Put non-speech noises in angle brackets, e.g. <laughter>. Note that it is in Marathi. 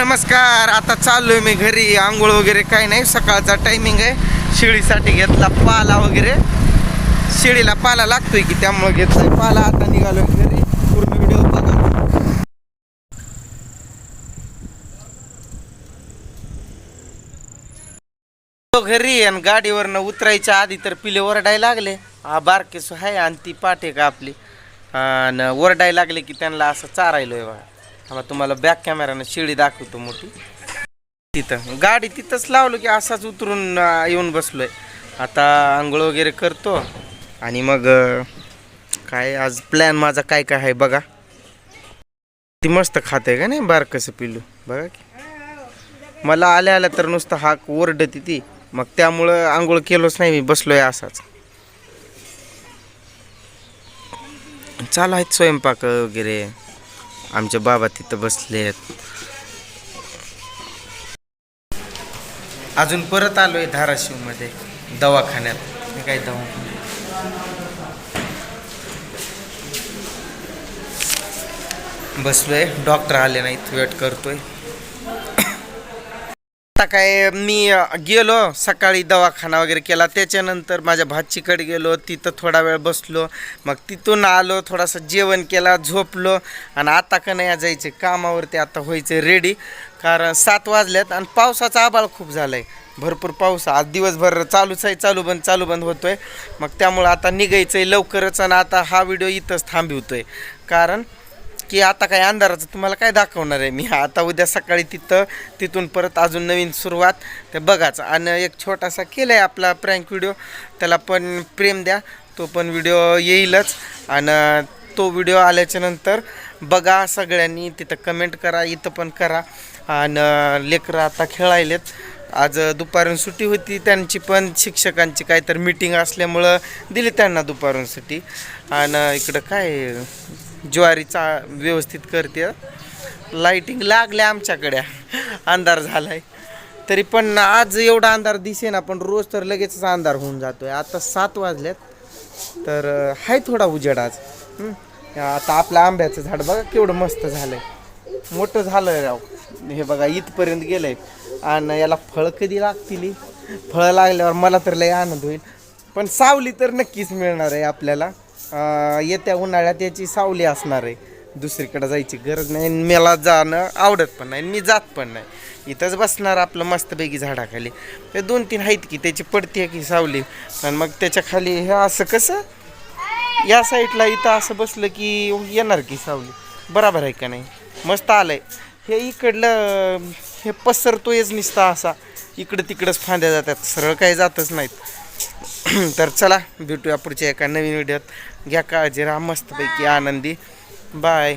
नमस्कार आता चाललोय मी घरी. आंघोळ वगैरे काही नाही सकाळचा टायमिंग आहे. शिळीसाठी घेतला पाला वगैरे. शिळीला पाला लागतोय की त्यामुळे घेतलाय पाला आता निघालो घरी. पूर्ण व्हिडिओ बघा. तो घरी आणि गाडीवरनं उतरायच्या आधी तर पिले ओरडायला लागले. हा बारकेसू आहे आणि ती पाठे का आपली. आणि ओरडायला लागले की त्यांना असं चारायलोय बघा आम्हाला तुम्हाला बॅक कॅमेरानं शिडी दाखवतो मोठी. तिथं. गाडी तिथंच लावलो की असाच उतरून येऊन येऊन बसलोय. आता आंघोळ वगैरे करतो. आणि मग काय आज प्लॅन माझा काय काय आहे बघा. ती मस्त खाते का नाही बारकसं पिलू बघा की. मला आल्या आल्या तर नुसतं हाक ओरडते ती. मग त्यामुळं आंघोळ केलोच नाही मी बसलोय असाच. चालू आहेत स्वयंपाक वगैरे. आमचे बाबा तिथं बसले आहेत. अजून परत आलोय धाराशिवमध्ये दवाखान्यात. हे काय दवाखान्यात? बसलोय. डॉक्टर आले नाहीत वेट करतोय. आता काय मी गेलो सकाळी दवाखाना वगैरे केला. त्याच्यानंतर माझ्या भाचीकडे गेलो तिथं थोडा वेळ बसलो. मग तिथून आलो थोडासा जेवण केला झोपलो. आणि आता का नाही जायचे कामावरती आता व्हायचं रेडी कारण सात वाजल्यात आणि पावसाचा आबाळ खूप झाला आहे भरपूर पाऊस. आज दिवसभर चालूच आहे चालू बंद चालू बंद होतोय. मग त्यामुळं आता निघायचं आहे लवकरच आणि आता हा व्हिडिओ इथंच थांबवतोय. कारण की आता काय अंधाराचं तुम्हाला काय दाखवणार आहे? मी आता उद्या सकाळी तिथं तिथून परत अजून नवीन सुरुवात. ते बघाच. आणि एक छोटासा केला आहे आपला प्रँक व्हिडिओ त्याला पण प्रेम द्या. तो पण व्हिडिओ येईलच. आणि तो व्हिडिओ आल्याच्यानंतर बघा सगळ्यांनी. तिथं कमेंट करा इथं पण करा. आणि लेकरं आता खेळायलेत. आज दुपारून सुट्टी होती त्यांची पण. शिक्षकांची काहीतरी मीटिंग असल्यामुळं दिली त्यांना दुपारून सुट्टी. आणि इकडं काय? ज्वारीचा व्यवस्थित करते. लाईटिंग लागल्या आमच्याकडे. अंधार झालाय. तरी पण आज एवढा अंधार दिसे ना पण रोज तर लगेचच अंधार होऊन जातोय. आता सात वाजल्यात तर आहे थोडा उजेड आज. आता आपलं आंब्याचं झाड बघा केवढं मस्त झालंय. मोठं झालं राव. हे बघा इथपर्यंत गेलंय. आणि याला फळ कधी लागतील? फळं लागल्यावर मला तर लय आनंद होईल. पण सावली तर नक्कीच मिळणार आहे आपल्याला. येत्या उन्हाळ्यात याची सावली असणार आहे. दुसरीकडे जायची गरज नाही आणि मला जाणं आवडत पण नाही आणि मी जात पण नाही. इथंच बसणार आपलं मस्तपैकी झाडाखाली. ते दोन तीन आहेत की त्याची पडते की सावली. आणि मग त्याच्याखाली हे असं कसं? या साईडला इथं असं बसलं की येणार की सावली. बराबर आहे का नाही? मस्त आलंय. हे इकडलं हे पसरतोयच निसता असा. इकडं तिकडंच फांद्या जातात. सरळ काही जातच नाहीत. <clears throat> तर चला भेटूया पुढच्या एका नवीन व्हिडिओत. घ्या काळजी राहा मस्तपैकी आनंदी. बाय.